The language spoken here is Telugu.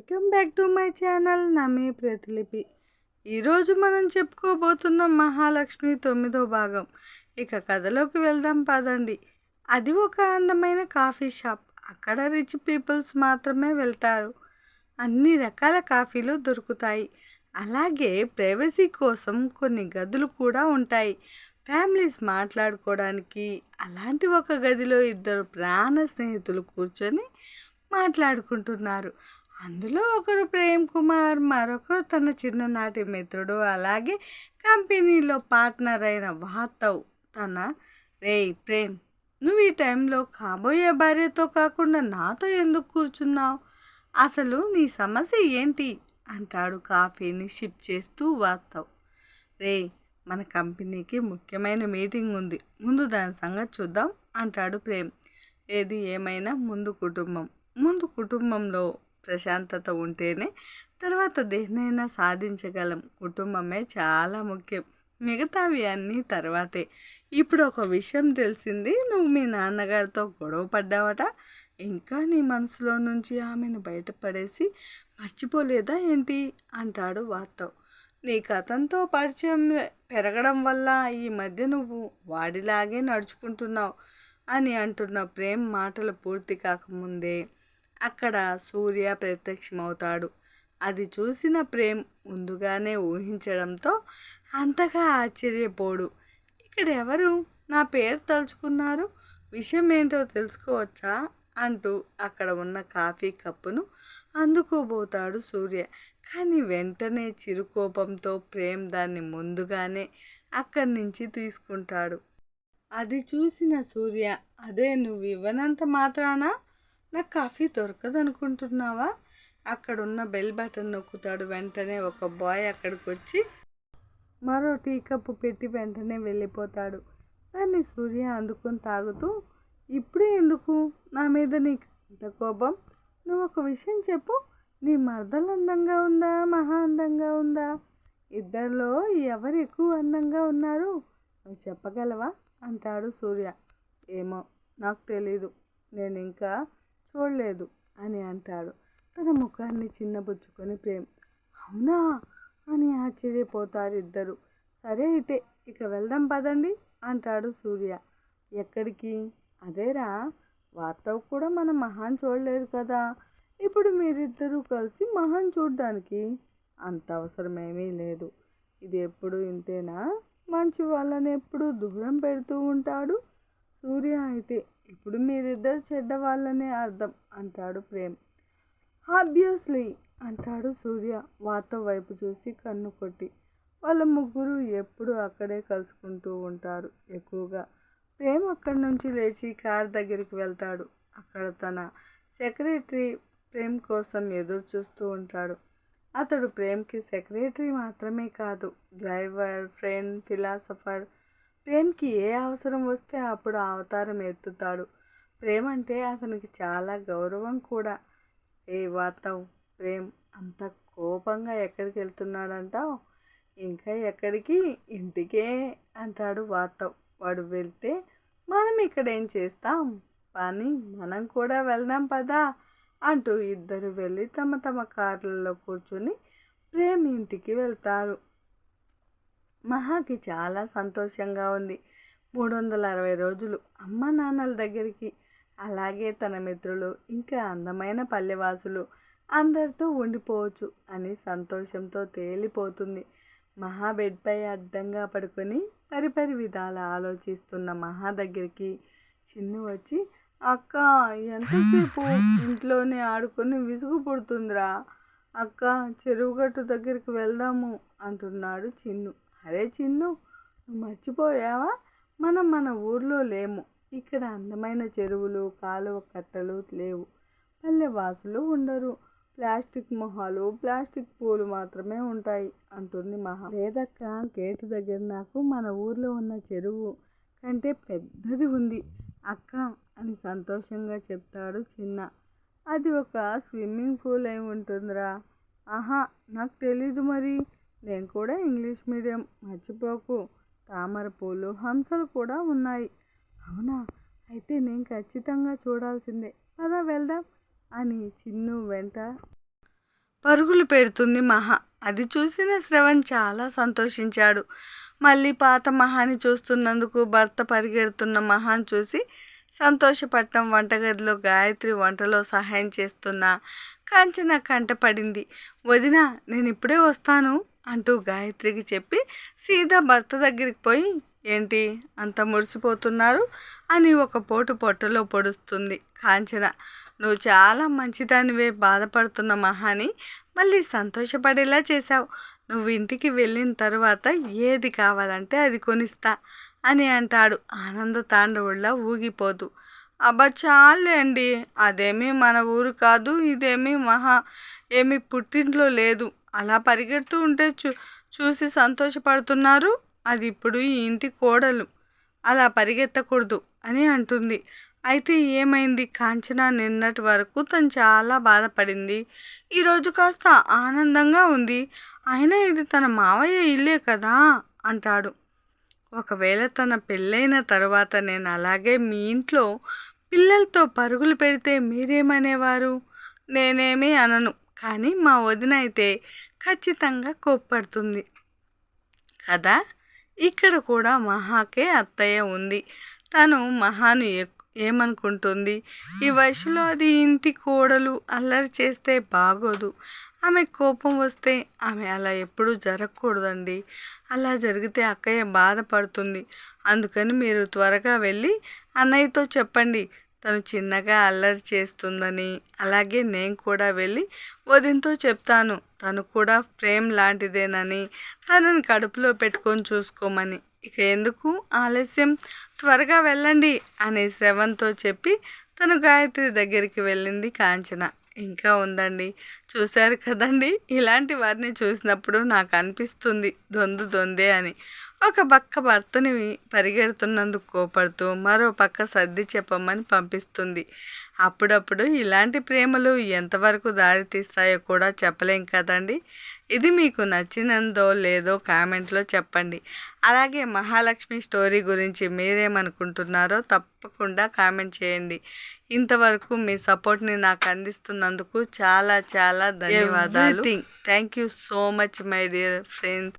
Welcome back to my channel నమే ప్రతిలిపి. ఈరోజు మనం చెప్పుకోబోతున్న మహాలక్ష్మి తొమ్మిదో భాగం. ఇక కథలోకి వెళ్దాం పదండి. అది ఒక అందమైన కాఫీ షాప్. అక్కడ రిచ్ పీపుల్స్ మాత్రమే వెళ్తారు. అన్ని రకాల కాఫీలు దొరుకుతాయి. అలాగే ప్రైవసీ కోసం కొన్ని గదులు కూడా ఉంటాయి. ఫ్యామిలీస్ మాట్లాడుకోవడానికి అలాంటి ఒక గదిలో ఇద్దరు ప్రాణ స్నేహితులు కూర్చొని మాట్లాడుకుంటున్నారు. అందులో ఒకరు ప్రేమ్ కుమార్ మరొకరు తన చిన్ననాటి మిత్రుడు. అలాగే కంపెనీలో పార్ట్నర్ అయిన వాతవ్ తన రే ప్రేమ్ నువ్వు ఈ టైంలో కాబోయే భార్యతో కాకుండా నాతో ఎందుకు కూర్చున్నావు? అసలు నీ సమస్య ఏంటి? అంటాడు కాఫీని షిప్ చేస్తూ వాతవ్. రే మన కంపెనీకి ముఖ్యమైన మీటింగ్ ఉంది. ముందు దాని సంగతి చూద్దాం అంటాడు ప్రేమ్. ఏది ఏమైనా ముందు కుటుంబం. ముందు కుటుంబంలో ప్రశాంతత ఉంటేనే తర్వాత దేన్నైనా సాధించగలం. కుటుంబమే చాలా ముఖ్యం. మిగతావి అన్నీ తర్వాతే. ఇప్పుడు ఒక విషయం తెలిసింది. నువ్వు మీ నాన్నగారితో గొడవ పడ్డావట. ఇంకా నీ మనసులో నుంచి ఆమెను బయటపడేసి మర్చిపోలేదా ఏంటి? అంటాడు వాస్తవ్ నీకు అతనితో పరిచయం పెరగడం వల్ల ఈ మధ్య నువ్వు వాడిలాగే నడుచుకుంటున్నావు అని అంటున్న ప్రేమ్ మాటలు పూర్తి కాకముందే అక్కడ సూర్య ప్రత్యక్షమవుతాడు. అది చూసిన ప్రేమ్ ముందుగానే ఊహించడంతో అంతగా ఆశ్చర్యపోడు. ఇక్కడ ఎవరు? నా పేరు తలుచుకున్నారు? విషయం ఏంటో తెలుసుకోవచ్చా? అంటూ అక్కడ ఉన్న కాఫీ కప్పును అందుకోబోతాడు సూర్య. కానీ వెంటనే చిరుకోపంతో ప్రేమ్ దాన్ని ముందుగానే అక్కడి నుంచి తీసుకుంటాడు. అది చూసిన సూర్య అదే నువ్వు ఇవ్వనంత మాత్రాన? నాకు కాఫీ దొరకదు అనుకుంటున్నావా అక్కడున్న బెల్ బటన్ నొక్కుతాడు వెంటనే ఒక బాయ్ అక్కడికి వచ్చి మరో టీ కప్పు పెట్టి వెంటనే వెళ్ళిపోతాడు. దాన్ని సూర్య అందుకొని తాగుతూ ఇప్పుడే ఎందుకు? నా మీద నీకు ఇంత కోపం? నువ్వు ఒక విషయం చెప్పు. నీ మర్దలు అందంగా ఉందా? మహా అందంగా ఉందా? ఇద్దరిలో ఎవరు ఎక్కువ అందంగా ఉన్నారు? నువ్వు చెప్పగలవా? అంటాడు సూర్య. ఏమో నాకు తెలీదు. నేను ఇంకా చూడలేదు అని అంటాడు. తన ముఖాన్ని చిన్నబుచ్చుకొని ప్రేమ్ అవునా? అని ఆశ్చర్యపోతారు ఇద్దరు. సరే అయితే ఇక వెళ్దాం పదండి అంటాడు సూర్య. ఎక్కడికి? అదేరా వార్తవ్ కూడా మనం మహాన్ చూడలేదు కదా. ఇప్పుడు మీరిద్దరూ కలిసి మహాన్ చూడడానికి అంత అవసరమేమీ లేదు. ఇది ఎప్పుడు ఇంతేనా? మంచి వాళ్ళని ఎప్పుడు దూరం పెడుతూ ఉంటాడు? సూర్య అయితే ఇప్పుడు మీరిద్దరు చెడ్డ వాళ్ళనే అర్థం అంటాడు ప్రేమ్. ఆబ్వియస్లీ అంటాడు సూర్య వార్త వైపు చూసి కన్ను కొట్టి. వాళ్ళ ముగ్గురు ఎప్పుడు అక్కడే కలుసుకుంటూ ఉంటారు ఎక్కువగా. ప్రేమ్ అక్కడి నుంచి లేచి కార్ దగ్గరికి వెళ్తాడు. అక్కడ తన సెక్రటరీ ప్రేమ్ కోసం ఎదురు చూస్తూ ఉంటాడు. అతడు ప్రేమ్కి సెక్రటరీ మాత్రమే కాదు డ్రైవర్ ఫ్రెండ్ ఫిలాసఫర్ ప్రేమ్కి ఏ అవసరం వస్తే అప్పుడు అవతారం ఎత్తుతాడు. ప్రేమ్ అంటే అతనికి చాలా గౌరవం కూడా. ఏ వాతావు ప్రేమ్ అంత కోపంగా ఎక్కడికి వెళ్తున్నాడంటావు? ఇంకా ఎక్కడికి? ఇంటికే అంటాడు వాతావ్ వాడు వెళ్తే మనం ఇక్కడ ఏం చేస్తాం? కానీ మనం కూడా వెళ్దాం పదా? అంటూ ఇద్దరు వెళ్ళి తమ తమ కార్లలో కూర్చొని ప్రేమ్ ఇంటికి వెళ్తారు. మహాకి చాలా సంతోషంగా ఉంది. మూడు వందల అరవై రోజులు అమ్మ నాన్నల దగ్గరికి. అలాగే తన మిత్రులు ఇంకా అందమైన పల్లెవాసులు అందరితో ఉండిపోవచ్చు అని సంతోషంతో తేలిపోతుంది. మహా బెడ్పై అడ్డంగా పడుకొని పరిపరి విధాల ఆలోచిస్తున్న మహా దగ్గరికి చిన్ను వచ్చి అక్క ఎంతసేపు ఇంట్లోనే ఆడుకొని విసుగు పుడుతుందిరా? అక్క చెరువు గట్టు దగ్గరికి వెళ్దాము అంటున్నాడు చిన్ను. అరే చిన్ను నువ్వు మర్చిపోయావా? మనం మన ఊర్లో లేము. ఇక్కడ అందమైన చెరువులు కాలువ కట్టలు లేవు. పల్లెవాసులు ఉండరు. ప్లాస్టిక్ మొహాలు ప్లాస్టిక్ పూలు మాత్రమే ఉంటాయి అంటుంది మహా. లేదక్క గేటు దగ్గర నాకు మన ఊర్లో ఉన్న చెరువు కంటే పెద్దది ఉంది. అక్క అని సంతోషంగా చెప్తాడు చిన్న. అది ఒక స్విమ్మింగ్ పూల్ అయి ఉంటుందిరా. ఆహా నాకు తెలీదు మరి. నేను కూడా ఇంగ్లీష్ మీడియం మర్చిపోకు. తామర పూలు హంసలు కూడా ఉన్నాయి. అవునా? అయితే నేను ఖచ్చితంగా చూడాల్సిందే. పద వెళ్దాం అని చిన్ను వెంట పరుగులు పెడుతుంది మహా. అది చూసిన శ్రవణ్ చాలా సంతోషించాడు. మళ్ళీ పాత మహాని చూస్తున్నందుకు భర్త పరిగెడుతున్న మహాన్ చూసి సంతోషపడటం వంటగదిలో గాయత్రి వంటలో సహాయం చేస్తున్న కంచన కంటపడింది. వదిన నేను ఇప్పుడే వస్తాను. అంటూ గాయత్రికి చెప్పి సీదా భర్త దగ్గరికి పోయి ఏంటి అంత మురిసిపోతున్నారు? అని ఒక పోటు పొట్టలో పొడుస్తుంది కాంచన. నువ్వు చాలా మంచిదానివే బాధపడుతున్న మహాని మళ్ళీ సంతోషపడేలా చేశావు. నువ్వు ఇంటికి వెళ్ళిన తర్వాత ఏది కావాలంటే అది కొనిస్తా అని అంటాడు ఆనంద తాండవుల్లా ఊగిపోతూ. అబ్బా చాలే అండి అదేమీ మన ఊరు కాదు ఇదేమీ మహా ఏమీ పుట్టింట్లో లేదు. అలా పరిగెడుతూ ఉంటే చూ చూసి సంతోషపడుతున్నారు. అది ఇప్పుడు ఈ ఇంటి కోడలు. అలా పరిగెత్తకూడదు అని అంటుంది. అయితే ఏమైంది? కాంచన నిన్నటి వరకు తను చాలా బాధపడింది. ఈరోజు కాస్త ఆనందంగా ఉంది. అయినా ఇది తన మావయ్య ఇల్లే కదా? అంటాడు. ఒకవేళ తన పెళ్ళైన తర్వాత నేను అలాగే మీ ఇంట్లో పిల్లలతో పరుగులు పెడితే మీరేమనేవారు? నేనేమీ అనను. కానీ మా వదిన అయితే ఖచ్చితంగా కోప్పడుతుంది. కదా? ఇక్కడ కూడా మహాకే అత్తయ్య ఉంది. తను మహాను ఎక్- ఏమనుకుంటుంది? ఈ వయసులో అది ఇంటి కోడలు అల్లరి చేస్తే బాగోదు. ఆమె కోపం వస్తే ఆమె అలా ఎప్పుడూ జరగకూడదండి. అలా జరిగితే అక్కయ్య బాధపడుతుంది. అందుకని మీరు త్వరగా వెళ్ళి అన్నయ్యతో చెప్పండి. తను చిన్నగా అల్లరి చేస్తుందని అలాగే నేను కూడా వెళ్ళి వదినతో చెప్తాను. తను కూడా ప్రేమ్ లాంటిదేనని తనని కడుపులో పెట్టుకొని చూసుకోమని. ఇక ఎందుకు ఆలస్యం? త్వరగా వెళ్ళండి అని శ్రవంతో చెప్పి తను గాయత్రి దగ్గరికి వెళ్ళింది కాంచన. ఇంకా ఉందండి. చూశారు కదండి? ఇలాంటి వారిని చూసినప్పుడు నాకు అనిపిస్తుంది దొందు దొందే అని. ఒక పక్క భర్తని పరిగెడుతున్నందుకు కోపడుతూ మరో పక్క సర్ది చెప్పమని పంపిస్తుంది. అప్పుడప్పుడు ఇలాంటి ప్రేమలు ఎంతవరకు దారి తీస్తాయో కూడా చెప్పలేం కదండి? ఇది మీకు నచ్చినందో లేదో కామెంట్లో చెప్పండి. అలాగే మహాలక్ష్మి స్టోరీ గురించి మీరేమనుకుంటున్నారో తప్పకుండా కామెంట్ చేయండి. ఇంతవరకు మీ సపోర్ట్ని నాకు అందిస్తున్నందుకు చాలా చాలా ధన్యవాదాలు. Thank you so much my dear friends.